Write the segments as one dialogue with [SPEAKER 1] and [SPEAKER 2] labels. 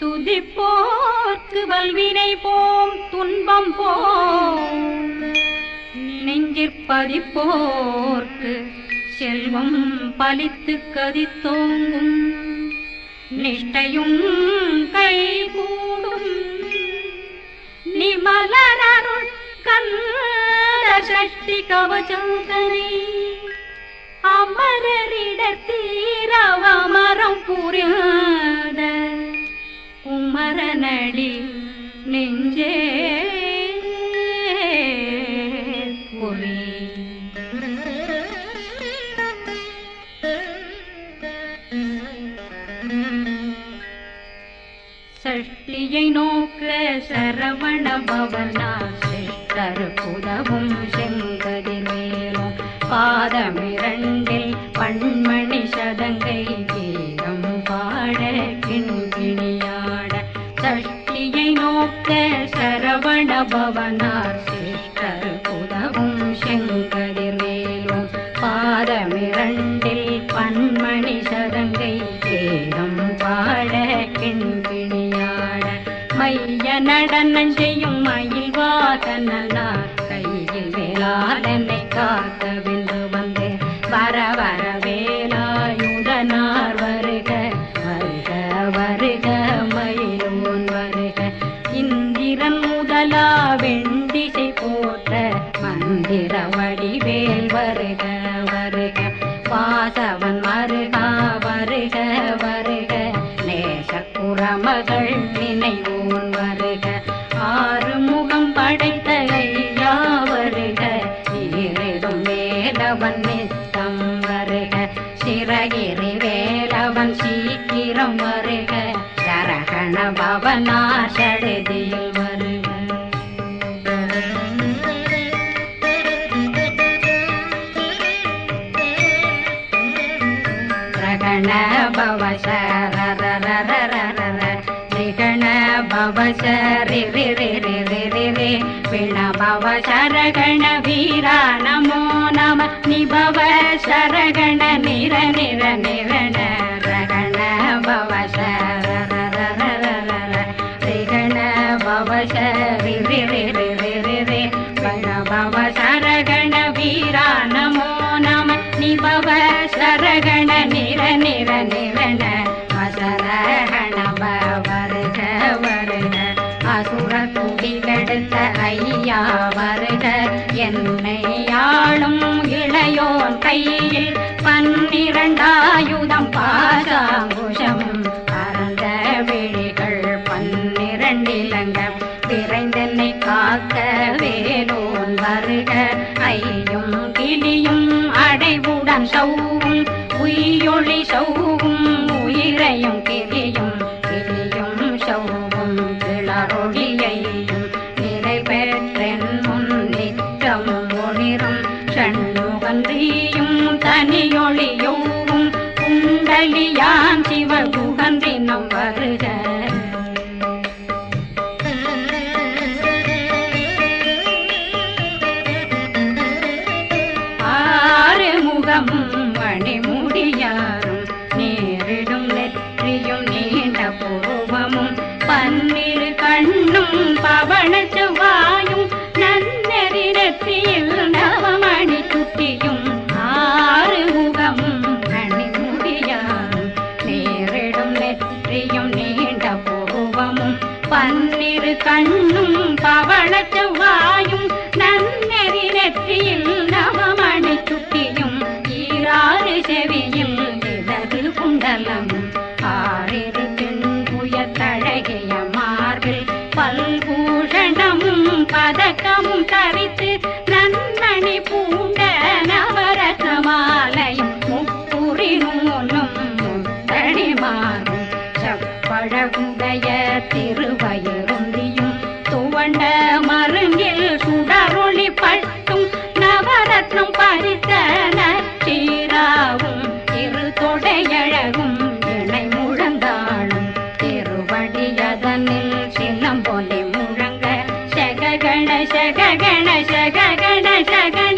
[SPEAKER 1] துதிப்போர்க்கு வல்வினை போம் துன்பம் போம். நெஞ்சிற்பதிப்போர்க்கு செல்வம் பலித்து கதித்தோங்கும். நிஷ்டையும் கைகூடும். நிமலனருள் கந்த சக்தி கவச்சந்தனை அமரரிடத்தீரவமரம் புரியாத மரணி நெஞ்சே புவி சஷ்டியை நோக்க சரவண பவனா தருப்புதவும் செங்கதிர் மேலும் பாதமிரண்டில் பண்மணி சதங்கை பவனார் சிஷ்டர் புதவும் செங்கதிர் மேலும் பாதமிரண்டில் பன்மணி சதங்கை ஏதம் பாட கிண்பிணியாட மைய நடனம் செய்யும் மயில் வாதனார் கையில் வேளாதனை காத்த விந்து வந்து வர வர ರೇ ರೇ ರೇ ರೇ ರೇ ರೇ ರೇ ವೀಣಾ ಭಾವ ಶರಗಣ ವೀರ ನಮೋ கையில் பன்னிரண்டாயுதம் பாசாங்குஷம். பரந்த விழிகள் பன்னிரண்டிலங்க விரைந்தனை காக்க வேலோன் வருக. ஐயும் கிளியும் அடைவுடன் சௌவும். உயிரொளி சௌவும். உயிரையும் கிளி தனியா ಗಣಶ ಗಣಶ ಗಣಶ ಗಣ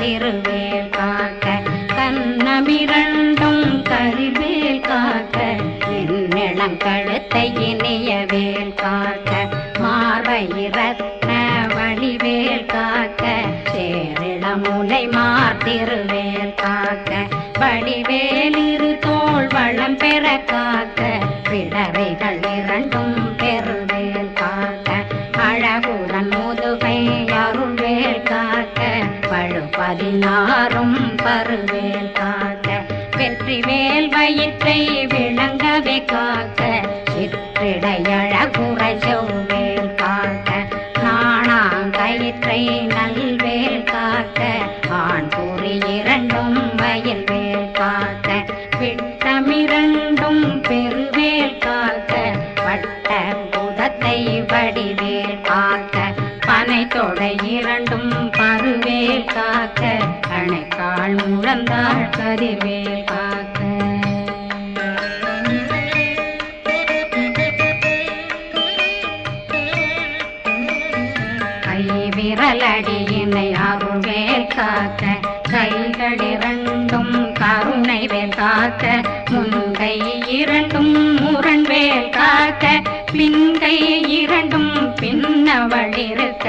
[SPEAKER 1] திருவேல் காக்க கண்ணமிரண்டும் கருவேல் காக்க என்னிடம் கழுத்தை இனிய வேல் காக்க மார்பை வழிவேல் காக்க சேரிள முலை மார் திருவேல் காக்க வடிவேல் தோல் வளம் பெற காக்க பிடவைகள் இரண்டும் பதினாறும் பருவேல் காக்க வெற்றி வேல் வயிற்றை விளங்கவே காக்க சிற்றிடை பிறந்தாள் முழந்தாள் கதிர்வேல் காக்க கை விரலடியினை அருள்வேல் காக்க. கைகள் இரண்டும் கருணை வேல் காக்க. முன்கை இரண்டும் முரண்வேல் காக்க. பின்கை இரண்டும் பின்னவளிருக்க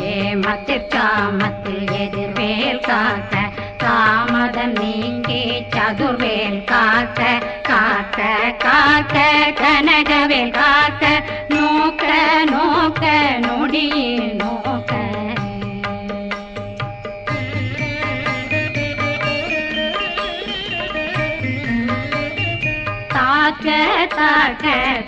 [SPEAKER 1] ஏமத்தில் காமத்தில் எதிர்வேல் காத்த காமதம் நீங்கி சதுர்வேல் காத்த காத்த காத்த கனகவேல் காத்த நோக்க நோக்க நொடியில் நோக்க. தாக்க தாக்க தாக்க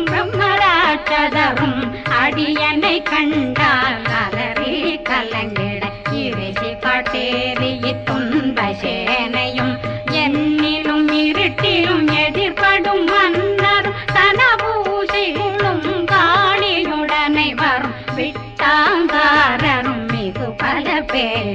[SPEAKER 1] கதவும் அடியனை கண்டால் அலறி கலங்கிட இறைசி காட்டேறி துன்ப சேனையும் என்னிலும் இருட்டிலும் எதிர்படும் மன்னரும் தனபூசைகளும் காளியுடனை வரும் விட்டாங்காரரும் மிகு பல பேர்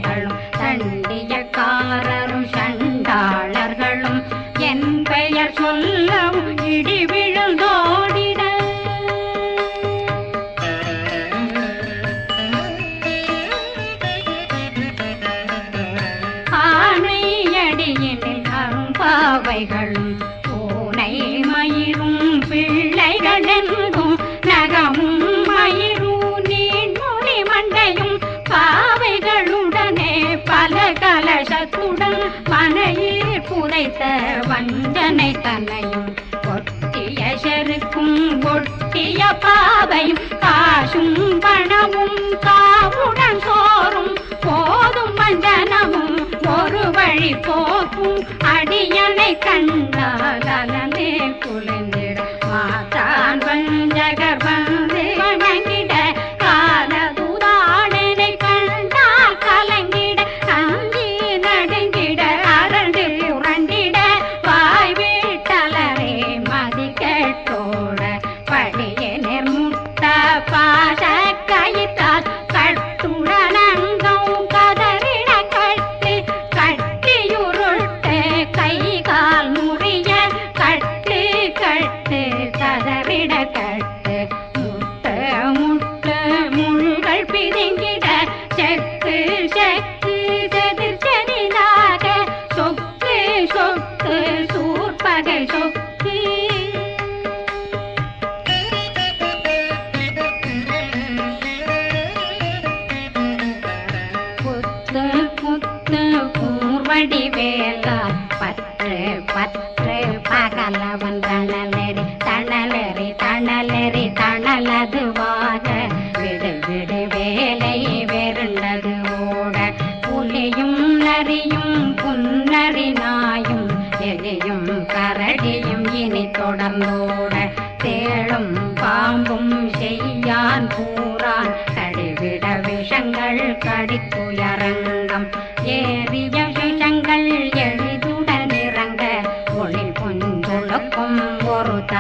[SPEAKER 1] வஞ்சனை தலையும் ஒட்டிய செருக்கும் ஒட்டிய பாவையும் காசும் பணமும் காவுடன் சோறும். போதும் வஞ்சனமும் ஒரு வழி போக்கும். அடியனை கண்டால் அலனே குளிர்ந்திட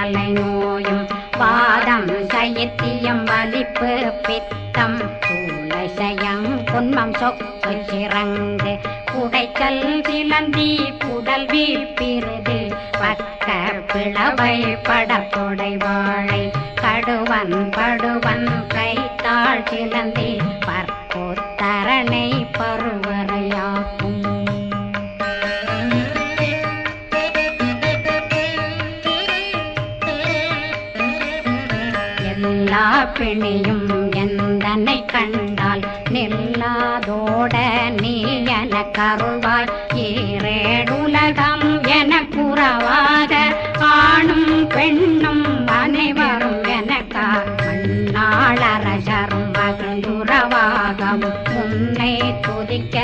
[SPEAKER 1] தலை நோயும் பாதம் சைத்தியம் வலிப்பு பித்தம் சூளசயம் குன்மம் சொக்கு சிறங்கு குடைச்சல் சிலந்தி புடல் வீழ்பிருது பக்க பிளவை படத்தொடை வாழை கடுவன் படுவன் கைத்தாள் சிலந்தி பற்போத்தரணை எல்லா பிணியும் எந்தனை கண்டால் நில்லாதோட நீ என கருவாய்? ஈரேடுலகம் என குறவாக ஆணும் பெண்ணும் அனைவரும் எனக்கா மண்ணாளரசரும் மகிழ்ந்துறவாகவும் உன்னை துதிக்க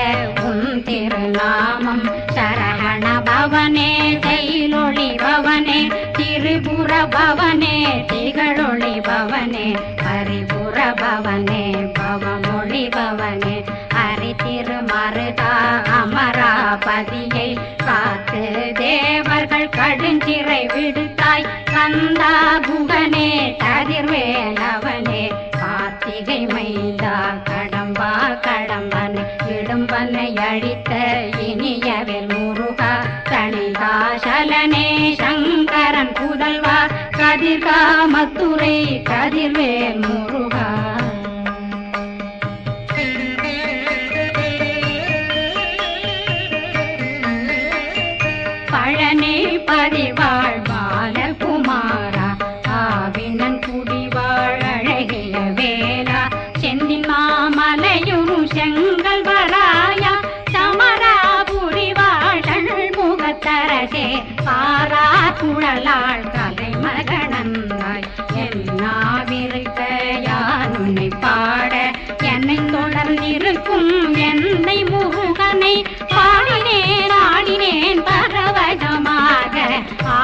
[SPEAKER 1] உன் திருநாமம் சரகண பவனே செயலொளி பவனே திரிபுர பவனே திகழொளி பவனே பரிபுர பவனே பவமொழி பவனே. அரி திருமருதா அமராபதியை காத்து தேவர்கள் கடுஞ்சிறை விடுத்தாய். கந்தா புகனே கதிர்வேலவனே. கார்த்திகை மைந்தா கடம்பா கடம்பன் இடும்பனை அழித்த காமத்துறை கதிர்வேல் முருகா.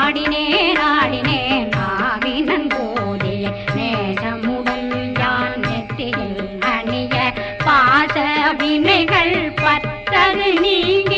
[SPEAKER 1] ஆடினேன் ஆடினேன் ஆவினன் போதிய நேசமுடன் யான் அணிய பாச வினைகள் பத்தது நீங்க.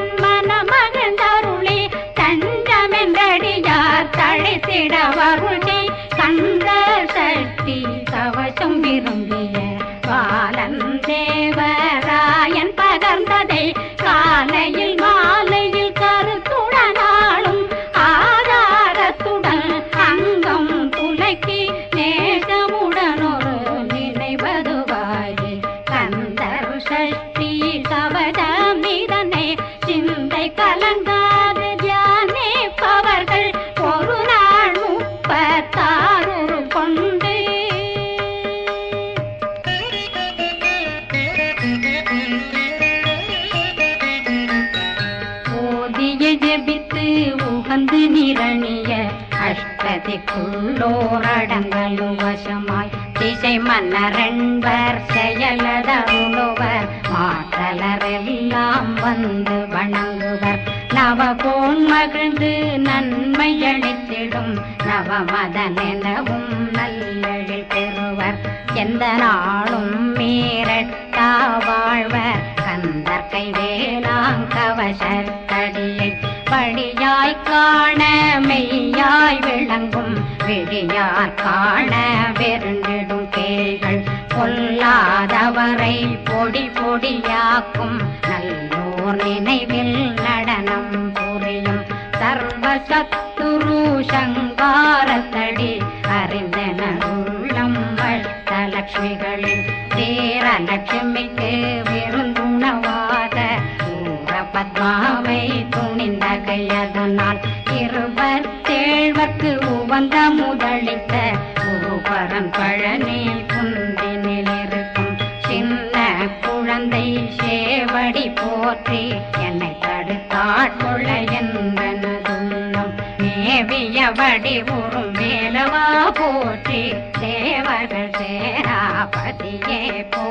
[SPEAKER 1] வந்து நிரணிய அஷ்டதிக்குள்ளோரடங்களும் வசமாய் திசை மன்னரண்பர் செயலதருளுவர் மாற்றலரெல்லாம் வந்து வணங்குவர். நவகோன் மகிழ்ந்து நன்மை அளித்திடும் நவமதன் எனவும் நல்லெழில் பெறுவர். எந்த நாளும் மீரட்டா வாழ்வர். கந்தற்கை வேளாங்கவசத்தடியை படியாய் காண மெய்யாய் விளங்கும் விழியார் காண வெருண்டிடும் கேள்கள் கொல்லாதவரை பொடி பொடியாக்கும் நல்லோர் நினைவில் நடனம் புரியும் சர்வ சத்துரு சங்காரத்தடி அறிந்தன உள்ளம் வட்டலட்சுமிகளில் சேரலட்சுமிக்கு விருந்துணவாத பத்மாவை துணிந்த கையதனால் இருபத்தேழ்வர்க்கு உவந்த முதலித்த குருபரன் பழனி குந்தினில் இருக்கும். சின்ன குழந்தை சேவடி போற்றி என்னை தடுத்தாட்கொள்ள என்பனதுள்ளம் மேவியபடி உறும் மேலவா போற்றி தேவர்கள் சேராபதியே போ